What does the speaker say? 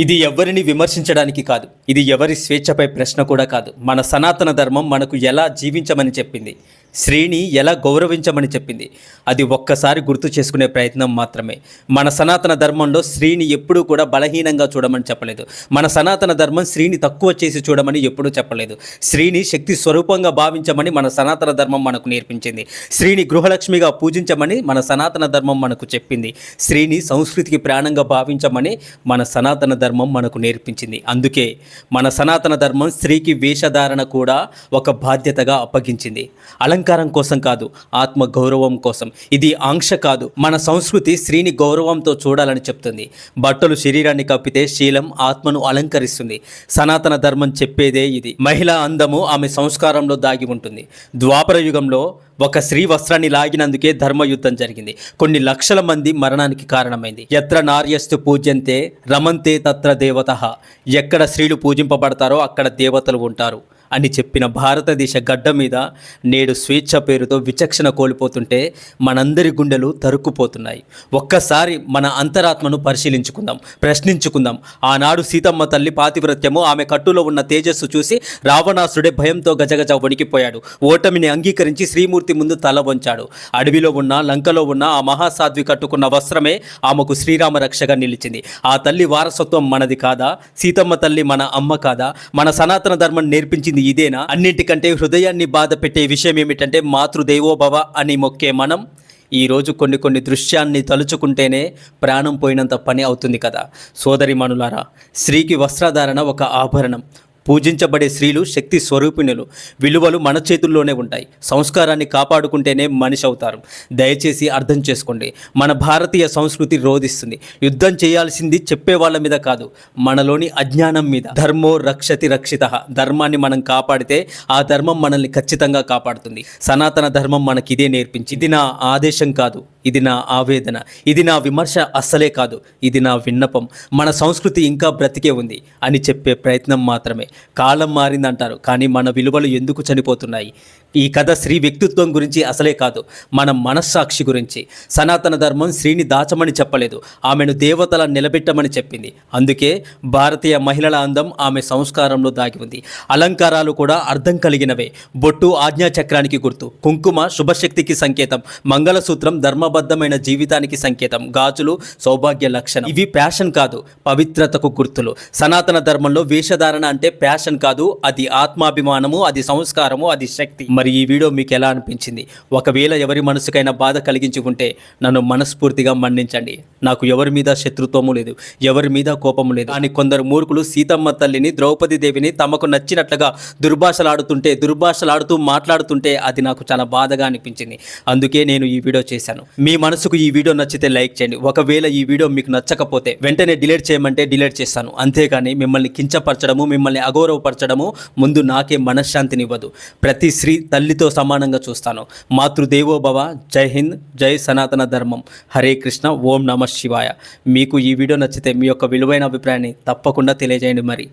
ఇది ఎవరిని విమర్శించడానికి కాదు. ఇది ఎవరి స్వేచ్ఛపై ప్రశ్న కూడా కాదు. మన సనాతన ధర్మం మనకు ఎలా జీవించమని చెప్పింది? శ్రీని ఎలా గౌరవించమని చెప్పింది? అది ఒక్కసారి గుర్తు చేసుకునే ప్రయత్నం మాత్రమే. మన సనాతన ధర్మంలో శ్రీని ఎప్పుడూ కూడా బలహీనంగా చూడమని చెప్పలేదు. మన సనాతన ధర్మం శ్రీని తక్కువ చేసి చూడమని ఎప్పుడూ చెప్పలేదు. శ్రీని శక్తి స్వరూపంగా భావించమని మన సనాతన ధర్మం మనకు నేర్పించింది. శ్రీని గృహలక్ష్మిగా పూజించమని మన సనాతన ధర్మం మనకు చెప్పింది. శ్రీని సంస్కృతికి ప్రాణంగా భావించమని మన సనాతన ధర్మం ధర్మం మనకు నేర్పించింది. అందుకే మన సనాతన ధర్మం స్త్రీకి వేషధారణ కూడా ఒక బాధ్యతగా అప్పగించింది. అలంకారం కోసం కాదు ఆత్మ గౌరవం కోసం. ఇది ఆంక్ష కాదు మన సంస్కృతి స్త్రీని గౌరవంతో చూడాలని చెప్తుంది. బట్టలు శరీరాన్ని కప్పితే శీలం ఆత్మను అలంకరిస్తుంది. సనాతన ధర్మం చెప్పేదే ఇది. మహిళ అందము ఆమె సంస్కారంలో దాగి ఉంటుంది. ద్వాపర యుగంలో ఒక స్త్రీ వస్త్రాన్ని లాగినందుకే ధర్మయుద్ధం జరిగింది. కొన్ని లక్షల మంది మరణానికి కారణమైంది. ఎత్ర నార్యస్తు పూజ్యంతే రమంతే తత్ర దేవత ఎక్కడ స్త్రీలు పూజింపబడతారో అక్కడ దేవతలు ఉంటారు. అని చెప్పిన భారతదేశ గడ్డ మీద నేడు స్వేచ్ఛ పేరుతో విచక్షణ కోల్పోతుంటే మనందరి గుండెలు తరుక్కుపోతున్నాయి. ఒక్కసారి మన అంతరాత్మను పరిశీలించుకుందాం ప్రశ్నించుకుందాం. ఆనాడు సీతమ్మ తల్లి పాతివ్రత్యము ఆమె కట్టులో ఉన్న తేజస్సు చూసి రావణాసుడే భయంతో గజగజ వణికిపోయాడు. ఓటమిని అంగీకరించి శ్రీమూర్తి ముందు తల వంచాడు. అడవిలో ఉన్న లంకలో ఉన్న ఆ మహాసాధ్వి కట్టుకున్న వస్త్రమే ఆమెకు శ్రీరామ రక్షగా నిలిచింది. ఆ తల్లి వారసత్వం మనది కాదా? సీతమ్మ తల్లి మన అమ్మ కాదా? మన సనాతన ధర్మం నేర్పించింది ఇదేనా? అన్నింటికంటే హృదయాన్ని బాధ పెట్టే విషయం ఏమిటంటే మాతృదేవోభవ అని మొక్కే మనం ఈరోజు కొన్ని కొన్ని దృశ్యాన్ని తలుచుకుంటేనే ప్రాణం పోయినంత పని అవుతుంది కదా. సోదరి మనులారా స్త్రీకి వస్త్రధారణ ఒక ఆభరణం. పూజించబడే స్త్రీలు శక్తి స్వరూపిణులు. విలువలు మన చేతుల్లోనే ఉంటాయి. సంస్కారాన్ని కాపాడుకుంటేనే మనిషి అవుతారు. దయచేసి అర్థం చేసుకోండి. మన భారతీయ సంస్కృతి రోధిస్తుంది. యుద్ధం చేయాల్సింది చెప్పే వాళ్ళ మీద కాదు. మనలోని అజ్ఞానం మీద. ధర్మో రక్షతి రక్షిత. ధర్మాన్ని మనం కాపాడితే ఆ ధర్మం మనల్ని ఖచ్చితంగా కాపాడుతుంది. సనాతన ధర్మం మనకి ఇదే నేర్పించి ఇది నా ఆదేశం కాదు. ఇది నా ఆవేదన. ఇది నా విమర్శ అస్సలే కాదు. ఇది నా విన్నపం. మన సంస్కృతి ఇంకా బ్రతికే ఉంది అని చెప్పే ప్రయత్నం మాత్రమే. కాలం మారిందంటారు. కానీ మన విలువలు ఎందుకు చనిపోతున్నాయి? ఈ కథ స్త్రీ వ్యక్తిత్వం గురించి అసలే కాదు మన మనస్సాక్షి గురించి. సనాతన ధర్మం స్త్రీని దాచమని చెప్పలేదు ఆమెను దేవతల నిలబెట్టమని చెప్పింది. అందుకే భారతీయ మహిళల అందం ఆమె సంస్కారంలో దాగి ఉంది. అలంకారాలు కూడా అర్థం కలిగినవే. బొట్టు ఆజ్ఞా చక్రానికి గుర్తు. కుంకుమ శుభశక్తికి సంకేతం. మంగళసూత్రం ధర్మబద్ధమైన జీవితానికి సంకేతం. గాజులు సౌభాగ్య లక్షణం. ఇవి ప్యాషన్ కాదు పవిత్రతకు గుర్తులు. సనాతన ధర్మంలో వేషధారణ అంటే ప్యాషన్ కాదు అది ఆత్మాభిమానము అది సంస్కారము అది శక్తి. మరి ఈ వీడియో మీకు ఎలా అనిపించింది? ఒకవేళ ఎవరి మనసుకైనా బాధ కలిగించి ఉంటే నన్ను మనస్ఫూర్తిగా మన్నించండి. నాకు ఎవరి మీద శత్రుత్వము లేదు ఎవరి మీద కోపము లేదు. అని కొందరు మూర్ఖులు సీతమ్మ తల్లిని ద్రౌపది దేవిని తమకు నచ్చినట్లుగా దుర్భాషలాడుతుంటే దుర్భాషలాడుతూ మాట్లాడుతుంటే అది నాకు చాలా బాధగా అనిపించింది. అందుకే నేను ఈ వీడియో చేశాను. మీ మనసుకు ఈ వీడియో నచ్చితే లైక్ చేయండి. ఒకవేళ ఈ వీడియో మీకు నచ్చకపోతే వెంటనే డిలీట్ చేయమంటే డిలీట్ చేస్తాను. అంతేగాని మిమ్మల్ని కించపరచడము మిమ్మల్ని అగౌరవపరచడము ముందు నాకే మనశ్శాంతినివ్వదు. ప్రతి స్త్రీ తల్లితో సమానంగా చూస్తాను. మాతృదేవోభవ జై హింద్ జై సనాతన ధర్మం. హరే కృష్ణ ఓం నమ శివాయ. మీకు ఈ వీడియో నచ్చితే మీ యొక్క విలువైన అభిప్రాయాన్ని తప్పకుండా తెలియజేయండి మరి.